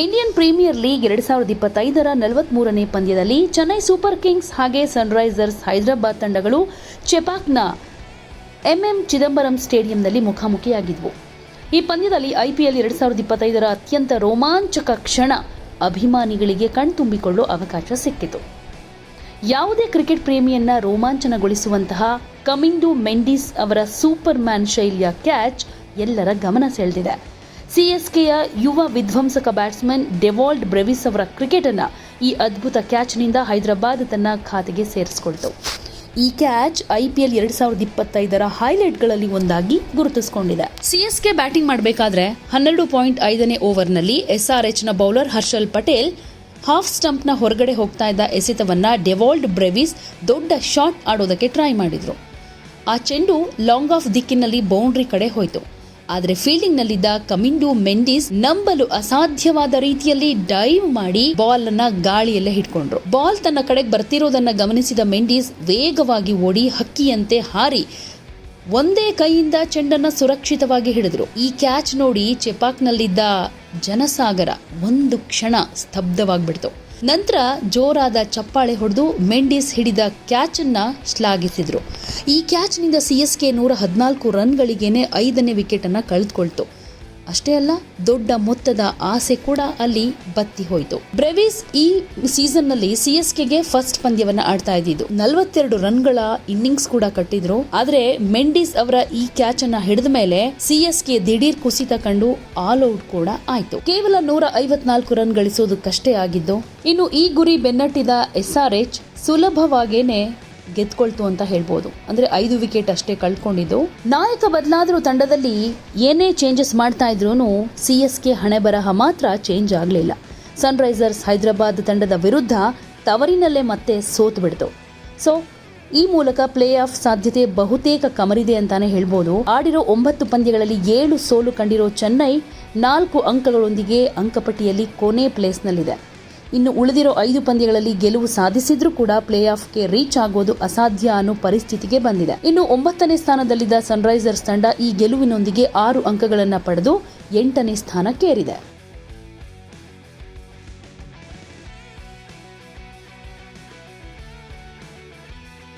Indian premier league ಎರಡ್ ಸಾವಿರದ ಇಪ್ಪತ್ತೈದರ ನಲವತ್ಮೂರನೇ ಪಂದ್ಯದಲ್ಲಿ ಚೆನ್ನೈ ಸೂಪರ್ ಕಿಂಗ್ಸ್ ಹಾಗೆ ಸನ್ರೈಸರ್ಸ್ ಹೈದರಾಬಾದ್ ತಂಡಗಳು ಚೆಪಾಕ್ನ ಎಂಎಂ ಚಿದಂಬರಂ ಸ್ಟೇಡಿಯಂನಲ್ಲಿ ಮುಖಾಮುಖಿಯಾಗಿದ್ವು. ಈ ಪಂದ್ಯದಲ್ಲಿ ಐಪಿಎಲ್ ಎರಡ್ ಸಾವಿರದ ಇಪ್ಪತ್ತೈದರ ಅತ್ಯಂತ ರೋಮಾಂಚಕ ಕ್ಷಣ ಅಭಿಮಾನಿಗಳಿಗೆ ಕಣ್ತುಂಬಿಕೊಳ್ಳುವ ಅವಕಾಶ ಸಿಕ್ಕಿತು. ಯಾವುದೇ ಕ್ರಿಕೆಟ್ ಪ್ರೇಮಿಯನ್ನ ರೋಮಾಂಚನಗೊಳಿಸುವಂತಹ ಕಮಿಂಡು ಮೆಂಡಿಸ್ ಅವರ ಸೂಪರ್ ಮ್ಯಾನ್ ಶೈಲಿಯ ಕ್ಯಾಚ್ ಎಲ್ಲರ ಗಮನ ಸೆಳೆದಿದೆ. ಸಿಎಸ್ಕೆಯ ಯುವ ವಿಧ್ವಂಸಕ ಬ್ಯಾಟ್ಸ್ಮನ್ ಡೆವಾಲ್ಡ್ ಬ್ರೆವಿಸ್ ಅವರ ಕ್ರಿಕೆಟ್ ಅನ್ನ ಈ ಅದ್ಭುತ ಕ್ಯಾಚ್ನಿಂದ ಹೈದರಾಬಾದ್ ತನ್ನ ಖಾತೆಗೆ ಸೇರಿಸಿಕೊಳ್ತು. ಈ ಕ್ಯಾಚ್ ಐಪಿಎಲ್ ಎರಡ್ ಸಾವಿರದ ಇಪ್ಪತ್ತೈದರ ಹೈಲೈಟ್ಗಳಲ್ಲಿ ಒಂದಾಗಿ ಗುರುತಿಸಿಕೊಂಡಿದೆ. ಸಿಎಸ್ಕೆ ಬ್ಯಾಟಿಂಗ್ ಮಾಡಬೇಕಾದ್ರೆ ಹನ್ನೆರಡು ಪಾಯಿಂಟ್ ಐದನೇ ಓವರ್ನಲ್ಲಿ ಎಸ್ಆರ್ಎಚ್ನ ಬೌಲರ್ ಹರ್ಷಲ್ ಪಟೇಲ್ ಹಾಫ್ ಸ್ಟಂಪ್ನ ಹೊರಗಡೆ ಹೋಗ್ತಾ ಇದ್ದ ಎಸೆತವನ್ನ ಡೆವಾಲ್ಡ್ ಬ್ರೆವಿಸ್ ದೊಡ್ಡ ಶಾಟ್ ಆಡೋದಕ್ಕೆ ಟ್ರೈ ಮಾಡಿದ್ರು. ಆ ಚೆಂಡು ಲಾಂಗ್ ಆಫ್ ದಿಕ್ಕಿನಲ್ಲಿ ಬೌಂಡ್ರಿ ಕಡೆ ಹೋಯಿತು. ಆದರೆ ಫೀಲ್ಡಿಂಗ್ನಲ್ಲಿದ್ದ ಕಮಿಂಡು ಮೆಂಡಿಸ್ ನಂಬಲು ಅಸಾಧ್ಯವಾದ ರೀತಿಯಲ್ಲಿ ಡೈವ್ ಮಾಡಿ ಬಾಲ್ ಅನ್ನ ಗಾಳಿಯಲ್ಲೇ ಹಿಡ್ಕೊಂಡ್ರು. ಬಾಲ್ ತನ್ನ ಕಡೆಗೆ ಬರ್ತಿರೋದನ್ನ ಗಮನಿಸಿದ ಮೆಂಡಿಸ್ ವೇಗವಾಗಿ ಓಡಿ ಹಕ್ಕಿಯಂತೆ ಹಾರಿ ಒಂದೇ ಕೈಯಿಂದ ಚೆಂಡನ್ನ ಸುರಕ್ಷಿತವಾಗಿ ಹಿಡಿದ್ರು. ಈ ಕ್ಯಾಚ್ ನೋಡಿ ಚೆಪಾಕ್ನಲ್ಲಿದ್ದ ಜನಸಾಗರ ಒಂದು ಕ್ಷಣ ಸ್ತಬ್ಧವಾಗ್ಬಿಡ್ತು. ನಂತರ ಜೋರಾದ ಚಪ್ಪಾಳೆ ಹೊಡೆದು ಮೆಂಡಿಸ್ ಹಿಡಿದ ಕ್ಯಾಚ್ ಅನ್ನ ಶ್ಲಾಘಿಸಿದ್ರು. ಈ ಕ್ಯಾಚ್ನಿಂದ ಸಿ ಎಸ್ ಕೆ ನೂರ ಹದಿನಾಲ್ಕು ರನ್ಗಳಿಗೇನೆ ಐದನೇ ವಿಕೆಟನ್ನು ಕಳೆದುಕೊಳ್ತು. ಅಷ್ಟೇ ಅಲ್ಲ, ದೊಡ್ಡ ಮೊತ್ತದ ಆಸೆ ಕೂಡ ಅಲ್ಲಿ ಬತ್ತಿ ಹೋಯಿತು. ಬ್ರೆವಿಸ್ ಈ ಸೀಸನ್ನಲ್ಲಿ ಕೆಗೆ ಫಸ್ಟ್ ಪಂದ್ಯವನ್ನ ಆಡ್ತಾ ಇದ್ದಿದ್ದು. ನಲವತ್ತೆರಡು ರನ್ಗಳ ಇನ್ನಿಂಗ್ಸ್ ಕೂಡ ಕಟ್ಟಿದ್ರು. ಆದ್ರೆ ಮೆಂಡಿಸ್ ಅವರ ಈ ಕ್ಯಾಚ್ ಅನ್ನ ಹಿಡಿದ ಮೇಲೆ ಸಿಎಸ್ಕೆ ದಿಢೀರ್ ಕುಸಿತ ಕಂಡು ಆಲ್ ಔಟ್ ಕೂಡ ಆಯ್ತು. ಕೇವಲ ನೂರ ಐವತ್ನಾಲ್ಕು ರನ್ ಗಳಿಸೋದಕ್ಕಷ್ಟೇ ಆಗಿದ್ದು, ಇನ್ನು ಈ ಗುರಿ ಬೆನ್ನಟ್ಟಿದ ಎಸ್ಆರ್ಎಚ್ ಸುಲಭವಾಗೇನೆ ಗೆದ್ಕೊಳ್ತು ಅಂತ ಹೇಳ್ಬೋದು. ಅಂದ್ರೆ ಐದು ವಿಕೆಟ್ ಅಷ್ಟೇ ಕಳ್ಕೊಂಡಿದ್ದು. ನಾಯಕ ಬದಲಾದರೂ ತಂಡದಲ್ಲಿ ಏನೇ ಚೇಂಜಸ್ ಮಾಡ್ತಾ ಇದ್ರೂ ಸಿ ಎಸ್ ಕೆ ಹಣೆ ಬರಹ ಮಾತ್ರ ಚೇಂಜ್ ಆಗಲಿಲ್ಲ. ಸನ್ರೈಸರ್ಸ್ ಹೈದರಾಬಾದ್ ತಂಡದ ವಿರುದ್ಧ ತವರಿನಲ್ಲೇ ಮತ್ತೆ ಸೋತು ಬಿಡ್ತು. ಸೊ ಈ ಮೂಲಕ ಪ್ಲೇ ಆಫ್ ಸಾಧ್ಯತೆ ಬಹುತೇಕ ಕಮರಿದೆ ಅಂತಾನೆ ಹೇಳ್ಬೋದು. ಆಡಿರೋ ಒಂಬತ್ತು ಪಂದ್ಯಗಳಲ್ಲಿ ಏಳು ಸೋಲು ಕಂಡಿರೋ ಚೆನ್ನೈ ನಾಲ್ಕು ಅಂಕಗಳೊಂದಿಗೆ ಅಂಕಪಟ್ಟಿಯಲ್ಲಿ ಕೊನೆ ಪ್ಲೇಸ್ನಲ್ಲಿದೆ ಇನ್ನು ಉಳಿದಿರೋ ಐದು ಪಂದ್ಯಗಳಲ್ಲಿ ಗೆಲುವು ಸಾಧಿಸಿದ್ರೂ ಕೂಡ ಪ್ಲೇ ಆಫ್ಗೆ ರೀಚ್ ಆಗೋದು ಅಸಾಧ್ಯ ಅನ್ನೋ ಪರಿಸ್ಥಿತಿಗೆ ಬಂದಿದೆ. ಇನ್ನು ಒಂಬತ್ತನೇ ಸ್ಥಾನದಲ್ಲಿದ್ದ ಸನ್ರೈಸರ್ಸ್ ತಂಡ ಈ ಗೆಲುವಿನೊಂದಿಗೆ ಆರು ಅಂಕಗಳನ್ನು ಪಡೆದು ಎಂಟನೇ ಸ್ಥಾನಕ್ಕೇರಿದೆ.